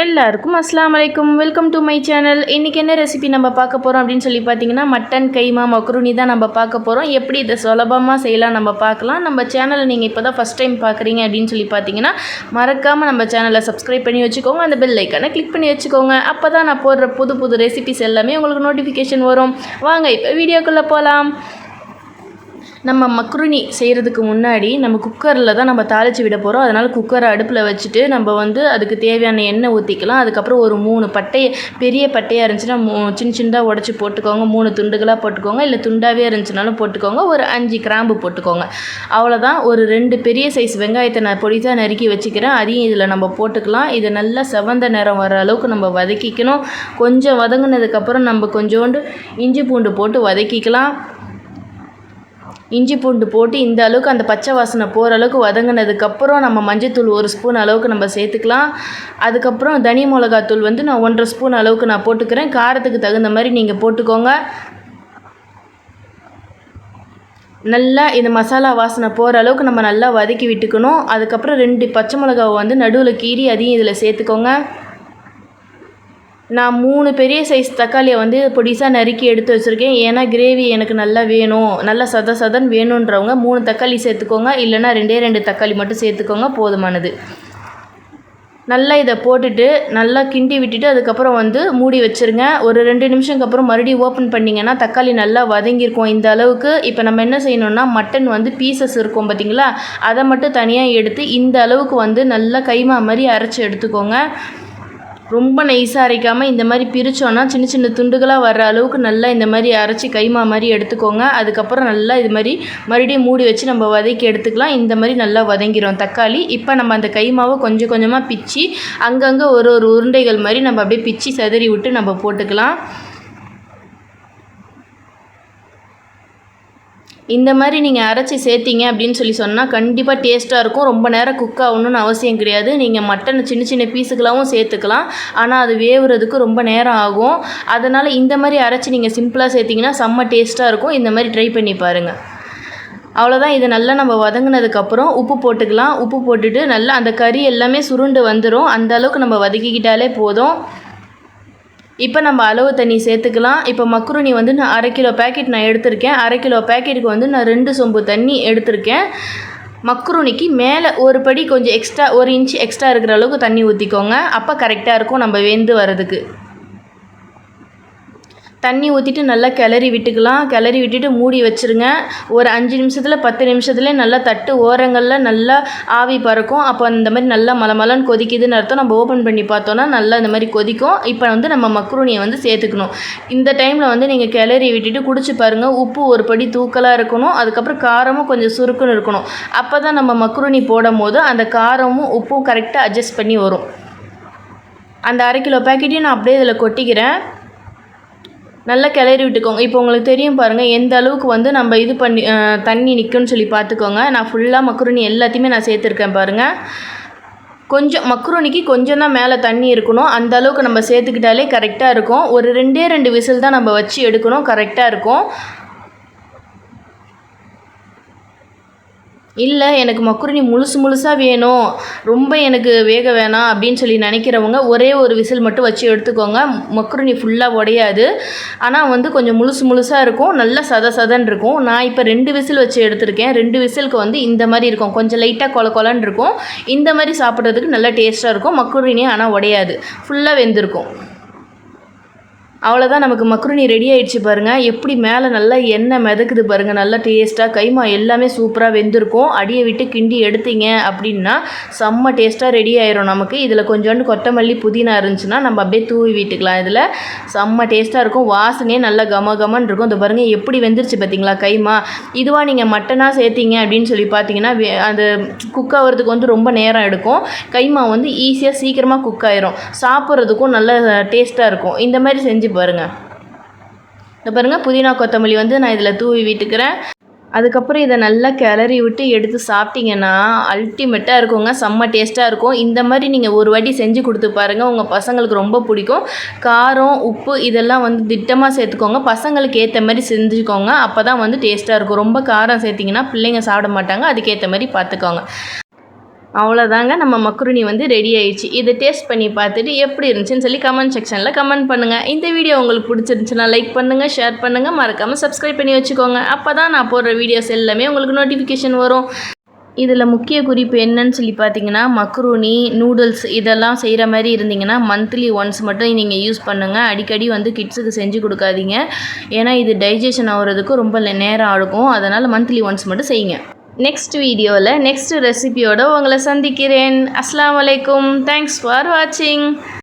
எல்லாருக்கும் அஸ்லாம் வலைக்கும் வெல்கம் டு மை சேனல் இன்றைக்கி என்ன ரெசிபி நம்ம பார்க்க போகிறோம் அப்படின்னு சொல்லி பார்த்தீங்கன்னா மட்டன் கைமா மக்ருனி தான் நம்ம பார்க்க போகிறோம் எப்படி இதை சுலபமாக செய்யலாம் நம்ம பார்க்கலாம். நம்ம சேனலை நீங்கள் இப்போ தான் ஃபஸ்ட் டைம் பார்க்குறீங்க அப்படின்னு சொல்லி பார்த்தீங்கன்னா மறக்காமல் நம்ம சேனலை சப்ஸ்கிரைப் பண்ணி வச்சுக்கோங்க. அந்த பெல் ஐக்கானை கிளிக் பண்ணி வச்சுக்கோங்க. அப்போ தான் நான் போடுற புது புது ரெசிபிஸ் எல்லாமே உங்களுக்கு நோட்டிஃபிகேஷன் வரும். வாங்க இப்போ வீடியோக்குள்ளே போகலாம் நம்ம மக்ருனி செய்கிறதுக்கு முன்னாடி நம்ம குக்கரில் தான் நம்ம தாளித்து விட போகிறோம் அதனால் குக்கரை அடுப்பில் வச்சுட்டு நம்ம வந்து அதுக்கு தேவையான எண்ணெய் ஊற்றிக்கலாம் அதுக்கப்புறம் ஒரு மூணு பட்டையை பெரிய பட்டையாக இருந்துச்சுன்னா மூ சின்ன சின்னதாக உடச்சி போட்டுக்கோங்க. மூணு துண்டுகளாக போட்டுக்கோங்க. இல்லை துண்டாகவே இருந்துச்சுனாலும் போட்டுக்கோங்க. ஒரு அஞ்சு கிராம்பு போட்டுக்கோங்க. அவ்வளோதான் ஒரு ரெண்டு பெரிய சைஸ் வெங்காயத்தை நான் பொடிசாக நறுக்கி வச்சுக்கிறேன். அதையும் இதில் நம்ம போட்டுக்கலாம். இது நல்லா செவந்த நேரம் வர அளவுக்கு நம்ம வதக்கிக்கணும். கொஞ்சம் வதங்கினதுக்கப்புறம் நம்ம கொஞ்சோண்டு இஞ்சி பூண்டு போட்டு வதக்கிக்கலாம். இஞ்சி பூண்டு போட்டு இந்த அளவுக்கு அந்த பச்சை வாசனை போகிற அளவுக்கு வதங்கினதுக்கப்புறம் நம்ம மஞ்சத்தூள் ஒரு ஸ்பூன் அளவுக்கு நம்ம சேர்த்துக்கலாம். அதுக்கப்புறம் தனி மிளகாத்தூள் வந்து நான் ஒன்றரை ஸ்பூன் அளவுக்கு நான் போட்டுக்கிறேன். காரத்துக்கு தகுந்த மாதிரி நீங்கள் போட்டுக்கோங்க. நல்லா இந்த மசாலா வாசனை போகிற அளவுக்கு நம்ம நல்லா வதக்கி விட்டுக்கணும். அதுக்கப்புறம் ரெண்டு பச்சை மிளகாவை வந்து நடுவில் கீறி அதையும் இதில் சேர்த்துக்கோங்க. நான் மூணு பெரிய சைஸ் தக்காளியை வந்து பொடிசாக நறுக்கி எடுத்து வச்சுருக்கேன். ஏன்னா கிரேவி எனக்கு நல்லா வேணும். நல்லா சத சதன் வேணுன்றவங்க மூணு தக்காளி சேர்த்துக்கோங்க. இல்லைன்னா ரெண்டே ரெண்டு தக்காளி மட்டும் சேர்த்துக்கோங்க. போதுமானது. நல்லா இதை போட்டுட்டு நல்லா கிண்டி விட்டுட்டு அதுக்கப்புறம் வந்து மூடி வச்சுருங்க. ஒரு ரெண்டு நிமிஷம்க்கு அப்புறம் மறுபடியும் ஓப்பன் பண்ணிங்கன்னா தக்காளி நல்லா வதங்கியிருக்கும். இந்த அளவுக்கு இப்போ நம்ம என்ன செய்யணும்னா மட்டன் வந்து பீசஸ் இருக்கும் பார்த்தீங்களா அதை மட்டும் தனியாக எடுத்து இந்த அளவுக்கு வந்து நல்லா கைமா மாதிரி அரைச்சி எடுத்துக்கோங்க. ரொம்ப நைஸாக அரைக்காமல் இந்த மாதிரி பிரித்தோன்னா சின்ன சின்ன துண்டுகளாக வர்ற அளவுக்கு நல்லா இந்த மாதிரி அரைச்சி கைமா மாதிரி எடுத்துக்கோங்க. அதுக்கப்புறம் நல்லா இது மாதிரி மறுபடியும் மூடி வச்சு நம்ம வதக்கி எடுத்துக்கலாம். இந்த மாதிரி நல்லா வதங்கிடும் தக்காளி. இப்போ நம்ம அந்த கைமாவை கொஞ்சம் கொஞ்சமாக பிச்சு அங்கங்கே ஒரு ஒரு உருண்டைகள் மாதிரி நம்ம அப்படியே பிச்சு செதறி விட்டு நம்ம போட்டுக்கலாம். இந்த மாதிரி நீங்கள் அரைச்சி சேர்த்திங்க அப்படின்னு சொல்லி சொன்னால் கண்டிப்பாக டேஸ்ட்டாக இருக்கும். ரொம்ப நேரம் குக் ஆகணும்னு அவசியம் கிடையாது. நீங்கள் மட்டன் சின்ன சின்ன பீஸுக்களாகவும் சேர்த்துக்கலாம். ஆனால் அது வேவுறதுக்கு ரொம்ப நேரம் ஆகும். அதனால் இந்த மாதிரி அரைச்சி நீங்கள் சிம்பிளாக சேர்த்திங்கன்னா செம்ம டேஸ்ட்டாக இருக்கும். இந்த மாதிரி ட்ரை பண்ணி பாருங்கள் அவ்வளோதான் இதை நல்லா நம்ம வதங்கினதுக்கப்புறம் உப்பு போட்டுக்கலாம். உப்பு போட்டுட்டு நல்லா அந்த கறி எல்லாமே சுருண்டு வந்துடும் அந்த அளவுக்கு நம்ம வதக்கிக்கிட்டாலே போதும். இப்போ நம்ம அளவு தண்ணி சேர்த்துக்கலாம். இப்போ மக்ருனி வந்து நான் அரை கிலோ பேக்கெட் நான் எடுத்திருக்கேன். அரை கிலோ பேக்கெட்டுக்கு வந்து நான் ரெண்டு சொம்பு தண்ணி எடுத்திருக்கேன். மக்ருனிக்கு மேலே ஒரு படி கொஞ்சம் எக்ஸ்ட்ரா ஒரு இன்ச் எக்ஸ்ட்ரா இருக்கிற அளவுக்கு தண்ணி ஊற்றிக்கோங்க அப்போ கரெக்டாக இருக்கும் நம்ம வெந்து வர்றதுக்கு. தண்ணி ஊற்றிட்டு நல்லா கிளறி விட்டுக்கலாம். கிளறி விட்டுட்டு மூடி வச்சுருங்க. ஒரு அஞ்சு நிமிஷத்தில் பத்து நிமிஷத்துலேயே நல்லா தட்டு ஓரங்களில் நல்லா ஆவி பறக்கும். அப்போ இந்த மாதிரி நல்லா மலமலன்னு கொதிக்குதுன்னு அர்த்தம். நம்ம ஓப்பன் பண்ணி பார்த்தோன்னா நல்லா இந்த மாதிரி கொதிக்கும். இப்போ வந்து நம்ம மக்ரூனியை வந்து சேர்த்துக்கணும். இந்த டைமில் வந்து நீங்கள் கிளறி விட்டுட்டு குடிச்சு பாருங்கள் உப்பு ஒரு படி தூக்கலாக இருக்கணும். அதுக்கப்புறம் காரமும் கொஞ்சம் சுருக்குன்னு இருக்கணும். அப்போ தான் நம்ம மக்ரூனி போடும் போது அந்த காரமும் உப்பும் கரெக்டாக அட்ஜஸ்ட் பண்ணி வரும். அந்த அரை கிலோ பேக்கெட்டையும் நான் அப்படியே இதில் கொட்டிக்கிறேன். நல்லா கிளறி விட்டுக்கோங்க. இப்போ உங்களுக்கு தெரியும் பாருங்கள் எந்த அளவுக்கு வந்து நம்ம இது பண்ணி தண்ணி நிற்கும்னு சொல்லி பார்த்துக்கோங்க. நான் ஃபுல்லாக மக்ருனி எல்லாத்தையுமே நான் சேர்த்துருக்கேன் பாருங்கள் கொஞ்சம் மக்ரூனிக்கு கொஞ்சம் தான் மேலே தண்ணி இருக்கணும். அந்த அளவுக்கு நம்ம சேர்த்துக்கிட்டாலே கரெக்டாக இருக்கும். ஒரு ரெண்டே ரெண்டு விசில் தான் நம்ம வச்சு எடுக்கணும். கரெக்டாக இருக்கும். இல்லை எனக்கு மக்குருணி முழுசு முழுசாக வேணும். ரொம்ப எனக்கு வேக வேணாம் அப்படின்னு சொல்லி நினைக்கிறவங்க ஒரே ஒரு விசில் மட்டும் வச்சு எடுத்துக்கோங்க. மக்குருணி ஃபுல்லாக உடையாது. ஆனால் வந்து கொஞ்சம் முழுசு முழுசாக இருக்கும். நல்லா சத சதன் இருக்கும். நான் இப்போ ரெண்டு விசில் வச்சு எடுத்திருக்கேன். ரெண்டு விசிலுக்கு வந்து இந்த மாதிரி இருக்கும். கொஞ்சம் லைட்டாக கொல கொலன்னு இருக்கும். இந்த மாதிரி சாப்பிட்றதுக்கு நல்லா டேஸ்ட்டாக இருக்கும். மக்குருணி ஆனால் உடையாது. ஃபுல்லாக வெந்திருக்கும். அவ்வளோதான் நமக்கு மக்ருனி ரெடி ஆயிடுச்சு பாருங்கள் எப்படி மேலே நல்லா எண்ணெய் மிதக்குது பாருங்கள் நல்லா டேஸ்ட்டாக கைமா எல்லாமே சூப்பராக வெந்திருக்கும். அடியை விட்டு கிண்டி எடுத்தீங்க அப்படின்னா செம்ம டேஸ்ட்டாக ரெடி ஆயிரும் நமக்கு. இதில் கொஞ்சோண்டு கொத்தமல்லி புதினா இருந்துச்சுன்னா நம்ம அப்படியே தூவி விட்டுக்கலாம். இதில் செம்ம டேஸ்ட்டாக இருக்கும். வாசனையே நல்லா கம கமன் இருக்கும். இந்த பாருங்கள் எப்படி வெந்துருச்சு பார்த்தீங்களா கைமா? இதுவாக நீங்கள் மட்டனாக சேர்த்திங்க அப்படின்னு சொல்லி பார்த்தீங்கன்னா அந்த குக் ஆகிறதுக்கு வந்து ரொம்ப நேரம் எடுக்கும். கைமா வந்து ஈஸியாக சீக்கிரமாக குக் ஆயிரும். சாப்பிட்றதுக்கும் நல்ல டேஸ்ட்டாக இருக்கும். இந்த மாதிரி செஞ்சு பாருங்கள் இந்த பாருங்கள் புதினா கொத்தமல்லி வந்து நான் இதில் தூவி விட்டுக்கிறேன். அதுக்கப்புறம் இதை நல்லா கிளறி விட்டு எடுத்து சாப்பிட்டீங்கன்னா அல்டிமேட்டாக இருக்குங்க செம்ம டேஸ்ட்டாக இருக்கும். இந்த மாதிரி நீங்கள் ஒரு வாட்டி செஞ்சு கொடுத்து பாருங்கள் உங்கள் பசங்களுக்கு ரொம்ப பிடிக்கும். காரம் உப்பு இதெல்லாம் வந்து திட்டமாக சேர்த்துக்கோங்க. பசங்களுக்கு ஏற்ற மாதிரி செஞ்சுக்கோங்க அப்போ தான் வந்து டேஸ்ட்டாக இருக்கும். ரொம்ப காரம் சேர்த்திங்கன்னா பிள்ளைங்க சாப்பிட மாட்டாங்க அதுக்கேற்ற மாதிரி பார்த்துக்கோங்க. அவ்வளோதாங்க நம்ம மக்ருனி வந்து ரெடி ஆயிடுச்சு. இதை டேஸ்ட் பண்ணி பார்த்துட்டு எப்படி இருந்துச்சுன்னு சொல்லி கமெண்ட் செக்ஷனில் கமெண்ட் பண்ணுங்கள் இந்த வீடியோ உங்களுக்கு பிடிச்சிருந்துச்சுன்னா லைக் பண்ணுங்கள் ஷேர் பண்ணுங்கள் மறக்காமல் சப்ஸ்கிரைப் பண்ணி வச்சுக்கோங்க. அப்போ தான் நான் போடுற வீடியோஸ் எல்லாமே உங்களுக்கு நோட்டிஃபிகேஷன் வரும். இதில் முக்கிய குறிப்பு என்னன்னு சொல்லி பார்த்தீங்கன்னா மக்ரூனி நூடுல்ஸ் இதெல்லாம் செய்கிற மாதிரி இருந்தீங்கன்னா மந்த்லி ஒன்ஸ் மட்டும் நீங்கள் யூஸ் பண்ணுங்கள் அடிக்கடி வந்து கிட்ஸுக்கு செஞ்சு கொடுக்காதீங்க. ஏன்னா இது டைஜஷன் ஆகிறதுக்கு ரொம்ப நேரம் ஆகும். அதனால் மந்த்லி ஒன்ஸ் மட்டும் செய்யுங்க. நெக்ஸ்ட் வீடியோவில் நெக்ஸ்ட் ரெசிபியோடு உங்களை சந்திக்கிறேன். அஸ்லாம் வலைக்கும் தேங்க்ஸ் ஃபார் வாட்சிங்